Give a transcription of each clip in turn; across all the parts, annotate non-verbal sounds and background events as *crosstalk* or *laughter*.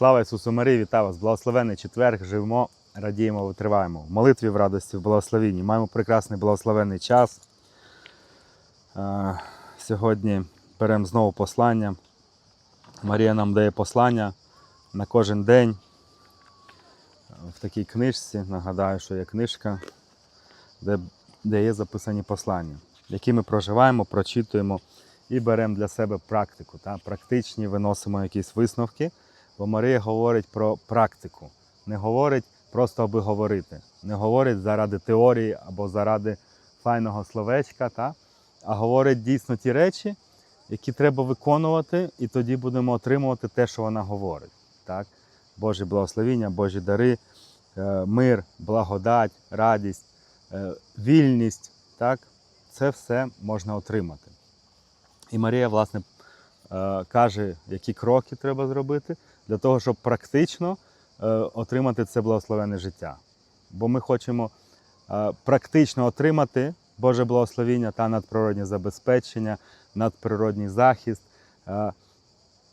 Слава Ісусу Марії, вітаю вас! Благословений четверг, живемо, радіємо, витриваємо. В молитві в радості, в благословенні. Маємо прекрасний благословенний час. Е, Сьогодні беремо знову послання. Марія нам дає послання на кожен день. В такій книжці, нагадаю, що є книжка, де, де є записані послання, які ми проживаємо, прочитуємо і беремо для себе практику. Та? Практичні виносимо якісь висновки. Бо Марія говорить про практику, не говорить просто аби говорити, не говорить заради теорії або заради файного словечка, та? а говорить дійсно ті речі, які треба виконувати, і тоді будемо отримувати те, що вона говорить. Так? Божі благословіння, Божі дари, е, мир, благодать, радість, е, вільність. Так? Це все можна отримати. І Марія, власне, е, каже, які кроки треба зробити для того, щоб практично е, отримати це благословенне життя. Бо ми хочемо е, практично отримати Боже благословіння та надприродне забезпечення, надприродний захист, е,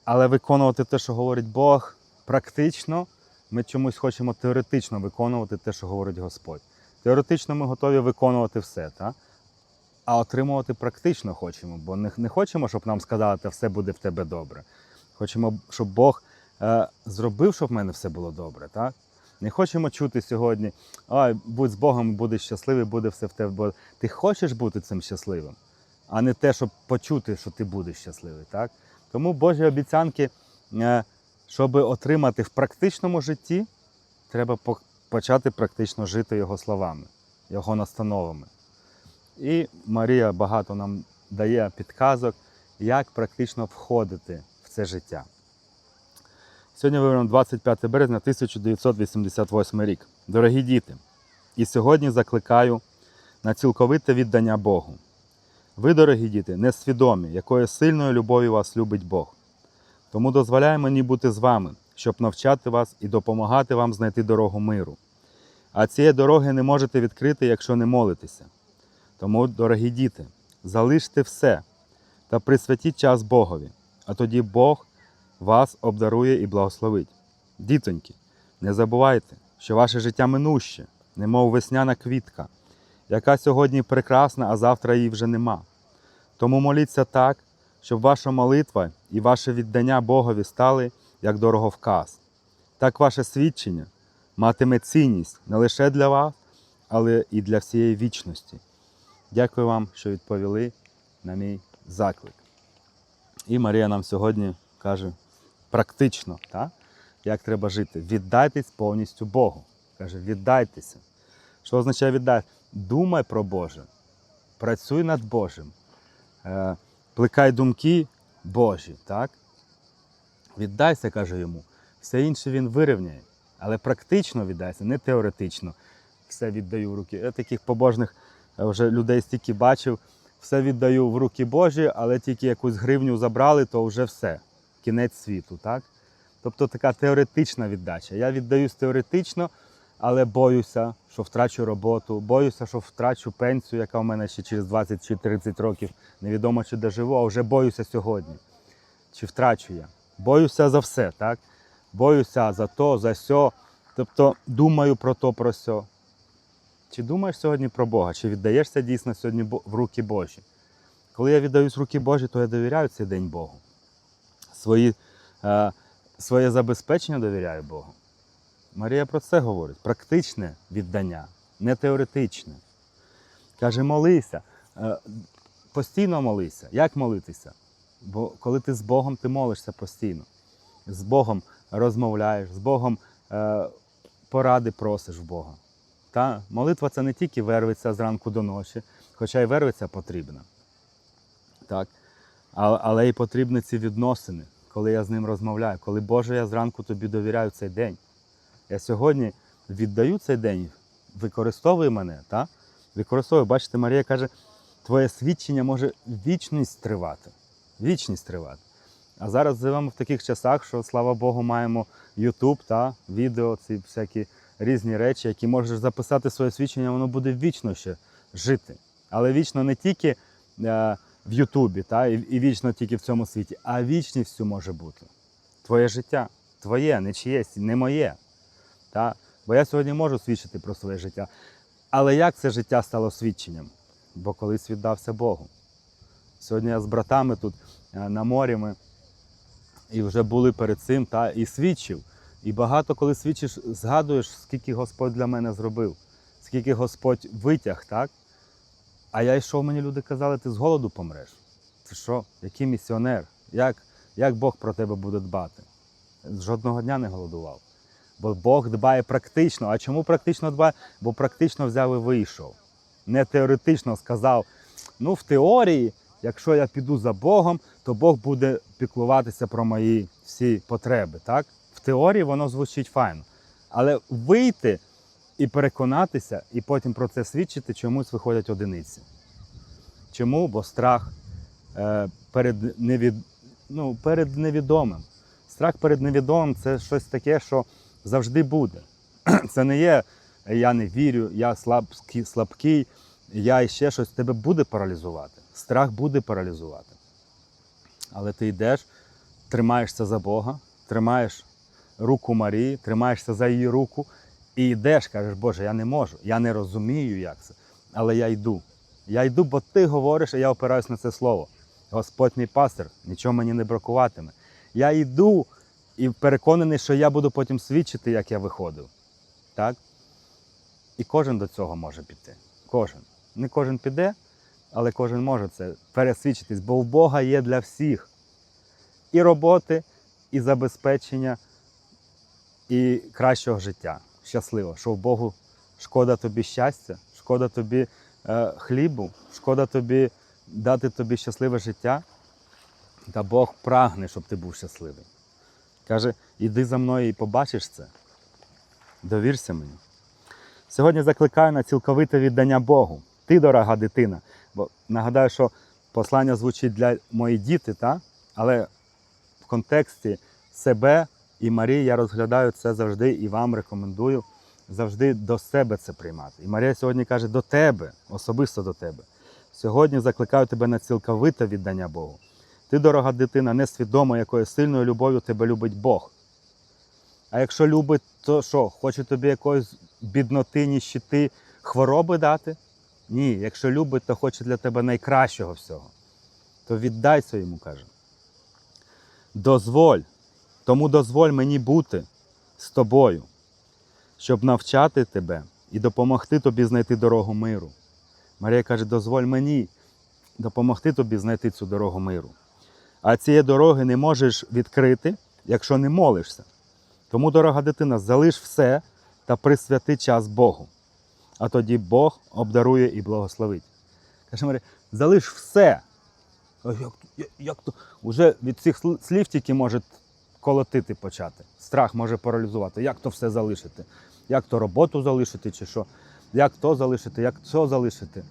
але виконувати те, що говорить Бог, практично ми чомусь хочемо теоретично виконувати те, що говорить Господь. Теоретично ми готові виконувати все, та? а отримувати практично хочемо, бо не, хочемо, щоб нам сказали, що все буде в тебе добре. Хочемо, щоб Бог зробив, щоб в мене все було добре. Так? Не хочемо чути сьогодні, ой, будь з Богом, будеш щасливий, буде все в тебе. Ти хочеш бути цим щасливим, а не те, щоб почути, що ти будеш щасливий. Так? Тому Божі обіцянки, е, щоб отримати в практичному житті, треба почати практично жити Його словами, Його настановами. І Марія багато нам дає підказок, як практично входити в це життя. Сьогодні виберемо 25 березня 1988 рік. Дорогі діти, і сьогодні закликаю на цілковите віддання Богу. Ви, дорогі діти, несвідомі, якою сильною любов'ю вас любить Бог. Тому дозволяє мені бути з вами, щоб навчати вас і допомагати вам знайти дорогу миру. А цієї дороги не можете відкрити, якщо не молитеся. Тому, дорогі діти, залиште все та присвятіть час Богові, а тоді Бог вас обдарує і благословить. Дітоньки, не забувайте, що ваше життя минуще, немов весняна квітка, яка сьогодні прекрасна, а завтра її вже нема. Тому моліться так, щоб ваша молитва і ваше віддання Богові стали як дороговказ. Так ваше свідчення матиме цінність не лише для вас, але і для всієї вічності. Дякую вам, що відповіли на мій заклик. І Марія нам сьогодні каже практично, так? як треба жити. Віддайтесь повністю Богу. Каже, віддайтеся. Що означає віддати? Думай про Боже, працюй над Божим, е, плекай думки Божі. так? Віддайся, каже йому. Все інше він вирівняє. Але практично віддайся, не теоретично. Все віддаю в руки. Я таких побожних е, вже людей стільки бачив. Все віддаю в руки Божі, але тільки якусь гривню забрали, то вже все. Кінець світу. так? Тобто така теоретична віддача. Я віддаюсь теоретично, але боюся, що втрачу роботу, боюся, що втрачу пенсію, яка в мене ще через 20 чи 30 років. Невідомо чи доживу, а вже боюся сьогодні. Чи втрачу я? Боюся за все, так? Боюся за то, за сьо. Тобто думаю про то, про сьо. Чи думаєш сьогодні про Бога? Чи віддаєшся дійсно сьогодні в руки Божі? Коли я віддаюсь в руки Божі, то я довіряю цей день Богу. Свої, е, своє забезпечення довіряю Богу. Марія про це говорить: практичне віддання, не теоретичне. Каже, молися, е, постійно молися. Як молитися? Бо коли ти з Богом, ти молишся постійно. З Богом розмовляєш, з Богом е, поради просиш в Бога. Та молитва це не тільки вервиться зранку до ночі, хоча й вервиться потрібна. Так? Але й потрібні ці відносини, коли я з ним розмовляю, коли Боже, я зранку тобі довіряю цей день. Я сьогодні віддаю цей день, використовуй мене. Та? Використовуй. Бачите, Марія каже, твоє свідчення може вічність тривати. Вічність тривати. А зараз живемо в таких часах, що, слава Богу, маємо та відео, ці всякі різні речі, які можеш записати своє свідчення, воно буде вічно ще жити. Але вічно не тільки е, в Ютубі, та, і, і вічно тільки в цьому світі, а вічністю може бути. Твоє життя, твоє, не чиєсь, не моє. Та? Бо я сьогодні можу свідчити про своє життя. Але як це життя стало свідченням? Бо колись віддався Богу. Сьогодні я з братами тут е, на морі ми і вже були перед цим та, і свідчив. І багато коли свідчиш, згадуєш, скільки Господь для мене зробив, скільки Господь витяг, так? А я йшов, мені люди казали, ти з голоду помреш. Ти що? Який місіонер? Як, як Бог про тебе буде дбати? Жодного дня не голодував. Бо Бог дбає практично. А чому практично дбає? Бо практично взяв і вийшов. Не теоретично сказав, ну в теорії, якщо я піду за Богом, то Бог буде піклуватися про мої всі потреби. Так? В теорії воно звучить файно. Але вийти і переконатися, і потім про це свідчити, чомусь виходять одиниці. Чому? Бо страх е, перед, невід... ну, перед невідомим. Страх перед невідомим це щось таке, що завжди буде. *clears throat* Це не є я не вірю, я слабкий, слабкий, я ще щось тебе буде паралізувати. Страх буде паралізувати. Але ти йдеш, тримаєшся за Бога, тримаєш руку Марії, тримаєшся за її руку і йдеш, кажеш, Боже, я не можу, я не розумію, як це, але я йду. Я йду, бо ти говориш, і я опираюсь на це слово. Господь мій пастир, нічого мені не бракуватиме. Я йду і переконаний, що я буду потім свідчити, як я виходив. Так? І кожен до цього може піти. Кожен. Не кожен піде, але кожен може це пересвідчитись, бо в Бога є для всіх і роботи, і забезпечення, і кращого життя. Щасливо, що в Богу шкода тобі щастя, шкода тобі е, хлібу, шкода тобі дати тобі щасливе життя. Та Бог прагне, щоб ти був щасливий. Каже, іди за мною і побачиш це. Довірся мені. Сьогодні закликаю на цілковите віддання Богу. Ти, дорога дитина. Бо нагадаю, що послання звучить для мої діти, та? але в контексті себе і Марії я розглядаю це завжди і вам рекомендую завжди до себе це приймати. І Марія сьогодні каже до тебе, особисто до тебе. Сьогодні закликаю тебе на цілковите віддання Богу. Ти, дорога дитина, несвідомо, якою сильною любов'ю тебе любить Бог. А якщо любить, то що, хоче тобі якоїсь бідноти, ніщити, хвороби дати? Ні, якщо любить, то хоче для тебе найкращого всього. То віддайся йому, каже. Дозволь, тому дозволь мені бути з тобою, щоб навчати тебе і допомогти тобі знайти дорогу миру. Марія каже, дозволь мені допомогти тобі знайти цю дорогу миру. А цієї дороги не можеш відкрити, якщо не молишся. Тому, дорога дитина, залиш все та присвяти час Богу. А тоді Бог обдарує і благословить. Каже Марія, залиш все. Як, як, як то? Уже від цих слів тільки може колотити почати. Страх може паралізувати. Як то все залишити? Як то роботу залишити, чи що? Як то залишити, як що залишити?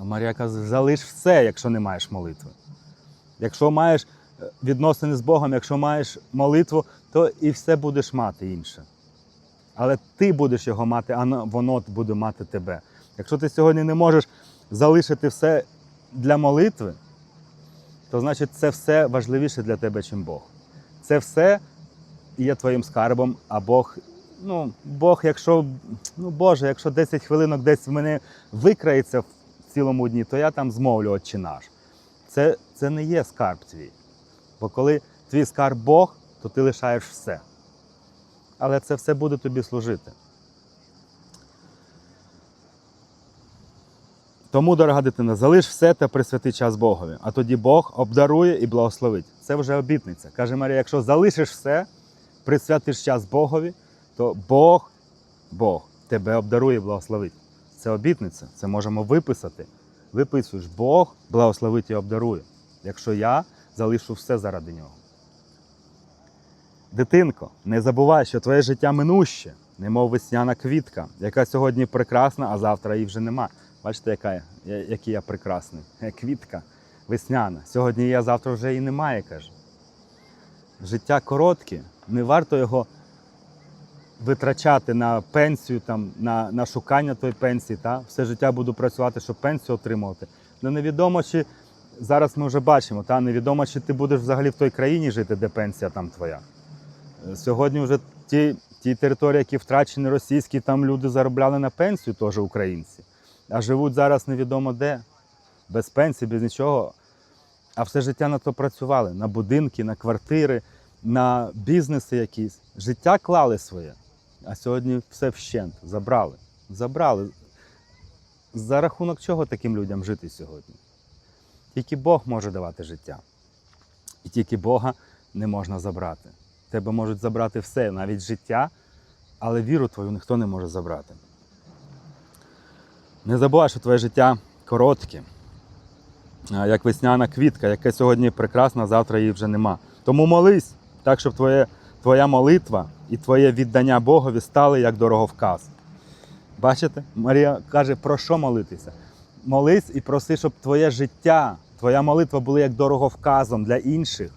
А Марія каже, залиш все, якщо не маєш молитви. Якщо маєш е, відносини з Богом, якщо маєш молитву, то і все будеш мати інше. Але ти будеш його мати, а воно буде мати тебе. Якщо ти сьогодні не можеш залишити все для молитви, то значить це все важливіше для тебе, ніж Бог. Це все є твоїм скарбом, а Бог, ну, Бог, якщо, ну Боже, якщо 10 хвилинок десь в мене викрається в цілому дні, то я там змовлю отче наш. Це, це не є скарб твій. Бо коли твій скарб Бог, то ти лишаєш все. Але це все буде тобі служити. Тому, дорога дитина, залиш все та присвяти час Богові, а тоді Бог обдарує і благословить. Це вже обітниця. Каже Марія, якщо залишиш все, присвятиш час Богові, то Бог, Бог тебе обдарує і благословить. Це обітниця, це можемо виписати. Виписуєш, Бог благословить і обдарує, якщо я залишу все заради нього. Дитинко, не забувай, що твоє життя минуще, немов весняна квітка, яка сьогодні прекрасна, а завтра її вже нема. Бачите, яка який я прекрасний. Е, Квітка весняна. Сьогодні я, завтра вже її немає, каже. Життя коротке, не варто його витрачати на пенсію, там, на, на шукання тої пенсії. Та? Все життя буду працювати, щоб пенсію отримувати. Ну невідомо, чи зараз ми вже бачимо, та? невідомо, чи ти будеш взагалі в той країні жити, де пенсія там твоя. Е, Сьогодні вже ті, ті території, які втрачені російські, там люди заробляли на пенсію, теж українці. А живуть зараз невідомо де, без пенсії, без нічого. А все життя на то працювали: на будинки, на квартири, на бізнеси якісь. Життя клали своє. А сьогодні все вщент. Забрали. Забрали. За рахунок чого таким людям жити сьогодні? Тільки Бог може давати життя. І тільки Бога не можна забрати. Тебе можуть забрати все, навіть життя, але віру твою ніхто не може забрати. Не забувай, що твоє життя коротке, як весняна квітка, яка сьогодні прекрасна, завтра її вже нема. Тому молись так, щоб твоє, твоя молитва і твоє віддання Богові стали як дороговказ. Бачите? Марія каже, про що молитися? Молись і проси, щоб твоє життя, твоя молитва була як дороговказом для інших.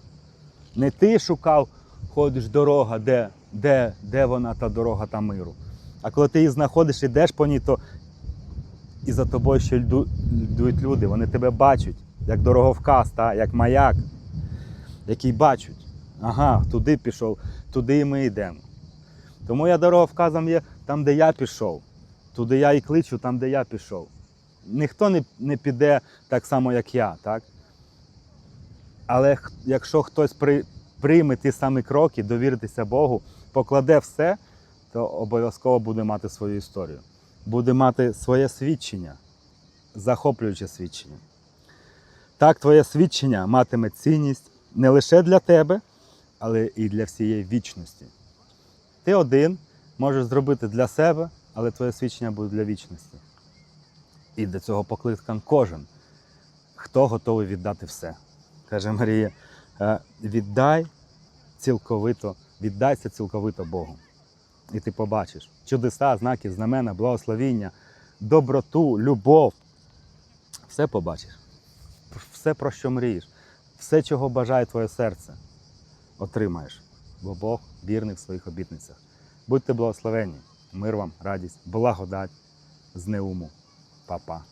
Не ти шукав, ходиш дорога, де, де, де вона та дорога та миру. А коли ти її знаходиш, ідеш по ній, то і за тобою ще йду- йдуть люди. Вони тебе бачать, як дороговказ, та, як маяк, який бачать. Ага, туди пішов, туди і ми йдемо. Тому я дороговказом є там, де я пішов. Туди я і кличу, там, де я пішов. Ніхто не, не піде так само, як я, так? Але якщо хтось при, прийме ті самі кроки, довіритися Богу, покладе все, то обов'язково буде мати свою історію. Буде мати своє свідчення, захоплююче свідчення. Так, твоє свідчення матиме цінність не лише для тебе, але і для всієї вічності. Ти один можеш зробити для себе, але твоє свідчення буде для вічності. І до цього покликан кожен, хто готовий віддати все. Каже Марія, «Е, віддай цілковито, віддайся цілковито Богу. І ти побачиш чудеса, знаки, знамена, благословіння, доброту, любов. Все побачиш. Все, про що мрієш, все, чого бажає твоє серце, отримаєш. Бо Бог вірний в своїх обітницях. Будьте благословені, мир вам, радість, благодать з неуму. Па-па.